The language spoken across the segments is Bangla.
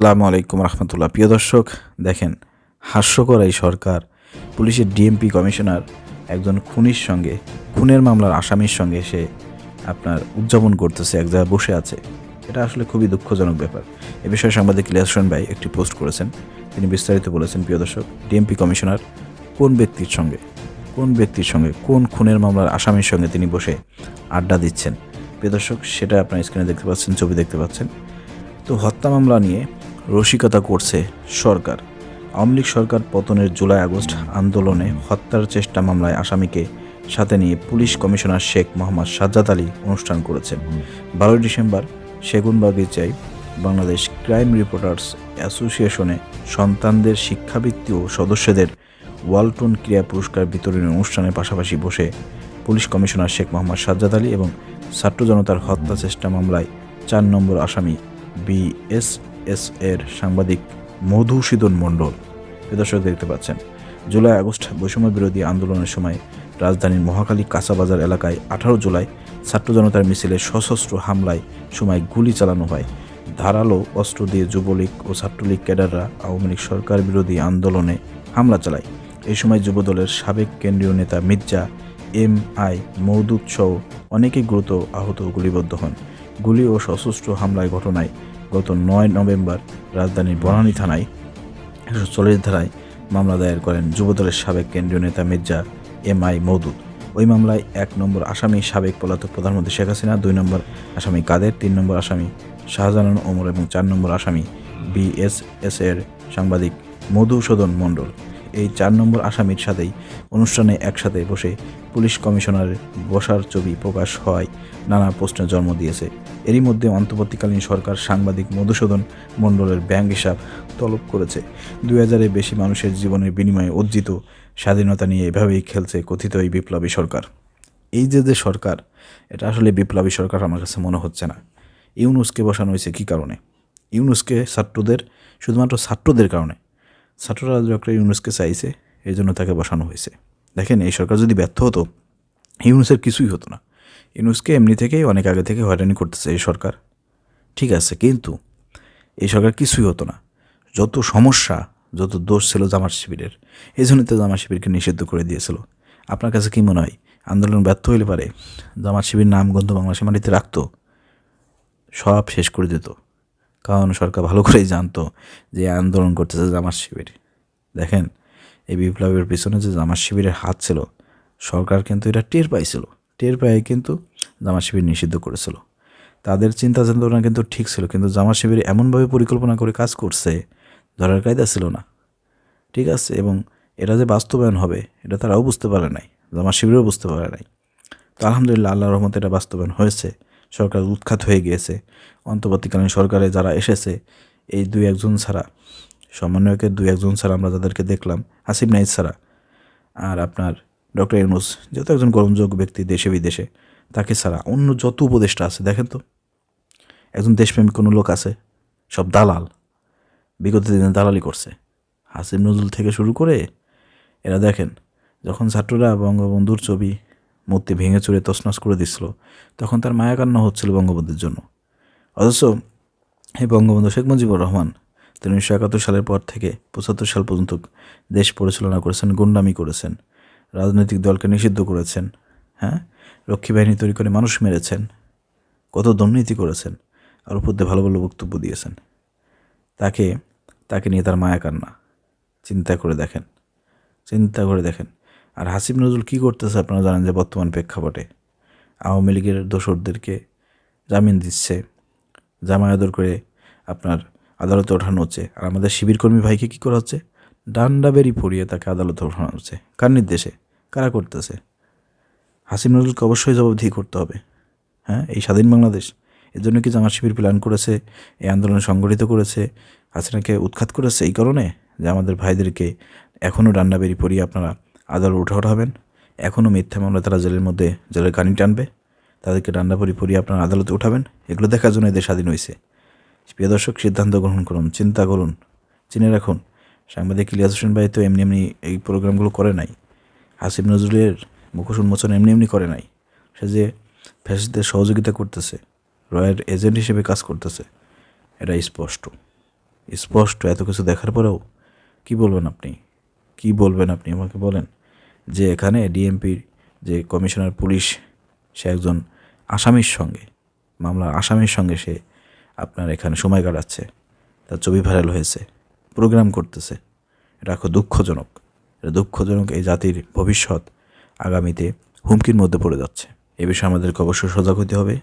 সালামু আলাইকুম রহমতুল্লাহ। প্রিয় দর্শক, দেখেন, হাস্যকর এই সরকার, পুলিশের ডিএমপি কমিশনার একজন খুনির সঙ্গে, খুনের মামলার আসামির সঙ্গে সে আপনার উদযাপন করতেছে, এক জায়গায় বসে আছে। এটা আসলে খুবই দুঃখজনক ব্যাপার। এ বিষয়ে সাংবাদিক ইলিয়াস হোসেন ভাই একটি পোস্ট করেছেন। তিনি বিস্তারিত বলেছেন, প্রিয় দর্শক ডিএমপি কমিশনার কোন ব্যক্তির সঙ্গে, কোন ব্যক্তির সঙ্গে, কোন খুনের মামলার আসামির সঙ্গে তিনি বসে আড্ডা দিচ্ছেন? প্রিয় দর্শক, সেটা আপনার স্ক্রিনে দেখতে পাচ্ছেন, ছবি দেখতে পাচ্ছেন। তো হত্যা মামলা নিয়ে রসিকতা করছে সরকার। আওয়ামী লীগ সরকার পতনের জুলাই আগস্ট আন্দোলনে হত্যার চেষ্টা মামলায় আসামিকে সাথে নিয়ে পুলিশ কমিশনার শেখ মোহাম্মদ সাজ্জাদ আলী অনুষ্ঠান করেছেন। বারোই ডিসেম্বর সেগুনবাগিচায় বাংলাদেশ ক্রাইম রিপোর্টার্স অ্যাসোসিয়েশনে সন্তানদের শিক্ষাবৃত্তি ও সদস্যদের ওয়ালটন ক্রীড়া পুরস্কার বিতরণী অনুষ্ঠানের পাশাপাশি বসে পুলিশ কমিশনার শেখ মোহাম্মদ সাজ্জাদ আলী এবং ছাত্র জনতার হত্যা চেষ্টা মামলায় চার নম্বর আসামি বিএসএস এর সাংবাদিক মধুসূদন মণ্ডল। দর্শক, দেখতে পাচ্ছেন, জুলাই, আগস্ট বৈষম্য বিরোধী আন্দোলনের সময় রাজধানীর মহাখালী কাঁচাবাজার এলাকায় আঠারো জুলাই ছাত্র জনতার মিছিলে সশস্ত্র হামলায় সময় গুলি চালানো হয়। ধারালো অস্ত্র দিয়ে যুবলীগ ও ছাত্রলীগ ক্যাডাররা আওয়ামী লীগ সরকার বিরোধী আন্দোলনে হামলা চালায়। এই সময় যুবদলের সাবেক কেন্দ্রীয় নেতা মির্জা এম আই মৌদুদ সহ অনেকেই গুরুতর আহত গুলিবদ্ধ হন। গুলি ও সশস্ত্র হামলায় ঘটনায় গত নয় নভেম্বর রাজধানীর বনানী থানায় একশো চল্লিশ ধারায় মামলা দায়ের করেন যুবদলের সাবেক কেন্দ্রীয় নেতা মির্জা এম আই মৌদুদ ওই মামলায় এক নম্বর আসামি সাবেক পলাতক প্রধানমন্ত্রী শেখ হাসিনা, দুই নম্বর আসামি কাদের, তিন নম্বর আসামি শাহজাহান ওমর এবং চার নম্বর আসামি বিএসএস এর সাংবাদিক মধুসূদন মণ্ডল। এই চার নম্বর আসামির সাথেই অনুষ্ঠানে একসাথে বসে পুলিশ কমিশনারের বসার ছবি প্রকাশ হয়, নানা প্রশ্নের জন্ম দিয়েছে। এরই মধ্যে অন্তর্বর্তীকালীন সরকার সাংবাদিক মধুসূদন মণ্ডলের ব্যাংক হিসাব তলব করেছে। দুই হাজারের বেশি মানুষের জীবনের বিনিময়ে অর্জিত স্বাধীনতা নিয়ে এভাবেই খেলছে কথিত এই বিপ্লবী সরকার। এই যে যে সরকার, এটা আসলে বিপ্লবী সরকার আমার কাছে মনে হচ্ছে না। ইউনুসকে বসানো হয়েছে কী কারণে? ইউনুসকে ছাত্রদের, শুধুমাত্র ছাত্রদের কারণে ছাত্ররা ডক্টর ইউনুসকে চাইছে, এই জন্য তাকে বসানো হয়েছে। দেখেন, এই সরকার যদি ব্যর্থ হতো, ইউনুসের কিছুই হতো না। ইউনুসকে এমনি থেকেই অনেক আগে থেকে হয়রানি করতেছে এই সরকার। ঠিক আছে, কিন্তু এই সরকার কিছুই হতো না। যত সমস্যা, যত দোষ ছিল জামাত শিবিরের, এই জন্য তো জামাত শিবিরকে নিষিদ্ধ করে দিয়েছিল। আপনার কাছে কী মনে হয়, আন্দোলন ব্যর্থ হইলে পারে জামাত শিবির নাম গন্ধ বাংলাদেশের মাটিতে রাখতো, সব শেষ করে দিত? কারণ সরকার ভালো করেই জানতো যে আন্দোলন করতেছে জামাত শিবির। দেখেন, এই বিপ্লবের পিছনে যে জামাত শিবিরের হাত ছিল, সরকার কিন্তু এটা টের পাইছিল। টের পাই কিন্তু জামাত শিবির নিষিদ্ধ করেছিল। তাদের চিন্তা চেতনা কিন্তু ঠিক ছিল, কিন্তু জামাত শিবির এমনভাবে পরিকল্পনা করে কাজ করছে, ধরার কায়দা ছিল না। ঠিক আছে, এবং এটা যে বাস্তবায়ন হবে, এটা তারাও বুঝতে পারে নাই, জামাত শিবিরও বুঝতে পারে নাই। তো আলহামদুলিল্লাহ আল্লাহ রহমতে এটা বাস্তবায়ন হয়েছে। সরকার উৎখাত হয়ে গিয়েছে। অন্তর্বর্তীকালীন সরকারে যারা এসেছে, এই দুই একজন ছাড়া, সমন্বয়কের দুই একজন ছাড়া আমরা যাদেরকে দেখলাম, আসিফ নাইজ ছাড়া আর আপনার ডক্টর ইউনুস যেহেতু একজন গরমযোগ্য ব্যক্তি দেশে বিদেশে, তাকে ছাড়া অন্য যত উপদেষ্টা আছে, দেখেন তো, একজন দেশপ্রেমী কোনো লোক আছে, সব দালাল, বিগত দিনে দালালি করছে। হাসিম নজরুল থেকে শুরু করে এরা দেখেন, যখন ছাত্ররা বঙ্গবন্ধুর ছবি মূর্তি ভেঙে চুরে তছনছ করে দিছিল। তখন তার মায়া কান্না হচ্ছিল বঙ্গবন্ধুর জন্য। অথচ এই বঙ্গবন্ধু শেখ মুজিবুর রহমান, তিনি উনিশশো একাত্তর সালের পর থেকে পঁচাত্তর সাল পর্যন্ত দেশ পরিচালনা করেছেন, গুন্ডামি করেছেন, রাজনৈতিক দলকে নিষিদ্ধ করেছেন হ্যাঁ? রক্ষী বাহিনী তৈরি করে মানুষ মেরেছেন, কত দুর্নীতি করেছেন, আর উপর দিয়ে ভালো ভালো বক্তব্য দিয়েছেন। তাকে তাকে নিয়ে তার মায়া কান্না। চিন্তা করে দেখেন, চিন্তা করে দেখেন। আর হাসিব নজরুল কী করতেছে আপনারা জানেন যে বর্তমান প্রেক্ষাপটে? আওয়ামী লীগের দোসরদেরকে জামিন দিচ্ছে জামায়াদর করে আপনার আদালতে ওঠানো হচ্ছে। আর আমাদের শিবির কর্মী ভাইকে কী করা হচ্ছে? ডান্ডা বেরি পড়িয়ে তাকে আদালতে ওঠানো হচ্ছে। কার নির্দেশে? কারা করতেছে? হাসিম নজরুলকে অবশ্যই জবাবদিহি করতে হবে। হ্যাঁ এই স্বাধীন বাংলাদেশ, এর জন্য কি জামাত শিবির প্ল্যান করেছে? এই আন্দোলন সংগঠিত করেছে? হাসিনাকে উৎখাত করেছে এই কারণে? যে আমাদের ভাইদেরকে এখনও ডান্ডা বেরি পড়িয়ে আপনারা আদালত উঠে ওঠাবেন এখনও মিথ্যা মামলা তারা জেলের মধ্যে, জেলের কানি টানবে। তাদেরকে ডান্ডা পরি পরিয়ে আপনার আদালতে উঠাবেন। এগুলো দেখার জন্য এদের স্বাধীন হয়েছে প্রিয় দর্শক, সিদ্ধান্ত গ্রহণ করুন, চিন্তা করুন, চিনে রাখুন। সাংবাদিক ইলিয়াস হোসেন ভাই তো এমনি এমনি এই প্রোগ্রামগুলো করে নাই। হাসিব নজরুলের মুখোশ উন্মোচন এমনি এমনি করে নাই। সে যে ফ্যাসিস্টদের সহযোগিতা করতেছে, রয়ের এজেন্ট হিসেবে কাজ করতেছে, এটা স্পষ্ট। স্পষ্ট এত কিছু দেখার পরেও কি বলবেন আপনি? কি বলবেন আপনি আমাকে বলেন? যে এখানে ডিএমপির যে কমিশনার পুলিশ, সে একজন আসামির সঙ্গে, মামলার আসামির সঙ্গে সে আপনার এখানে সময় কাটাচ্ছে। তার ছবি ভাইরাল হয়েছে প্রোগ্রাম করতেছে। এটা খুব দুঃখজনক। এটা দুঃখজনক এই জাতির ভবিষ্যৎ আগামীতে হুমকির মধ্যে পড়ে যাচ্ছে। এ বিষয়ে আমাদেরকে অবশ্যই সজাগ হতে হবে।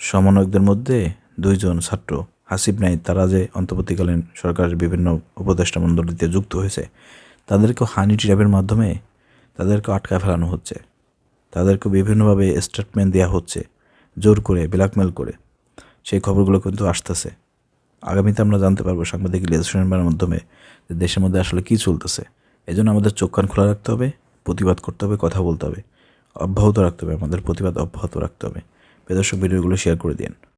সমন্বয়কদের মধ্যে দুইজন ছাত্র, হাসিব নাইদ তারা যে অন্তর্বর্তীকালীন সরকারের বিভিন্ন উপদেষ্টা মণ্ডলীতে যুক্ত হয়েছে, তাদেরকেও হানি ট্র্যাপের মাধ্যমে তাদেরকে আটকায় ফেলানো হচ্ছে। তাদেরকে বিভিন্নভাবে স্টেটমেন্ট দেওয়া হচ্ছে, জোর করে ব্ল্যাকমেল করে। সেই খবরগুলো কিন্তু আসতেছে। আগামীতে আমরা জানতে পারব সাংবাদিক লেজিসলেশনের মাধ্যমে যে দেশের মধ্যে আসলে কী চলতেছে। এই জন্য আমাদের চোখ কান খোলা রাখতে হবে, প্রতিবাদ করতে হবে, কথা বলতে হবে। অব্যাহত রাখতে হবে, আমাদের প্রতিবাদ অব্যাহত রাখতে হবে। বেদর্শক ভিডিওগুলো শেয়ার করে দিন।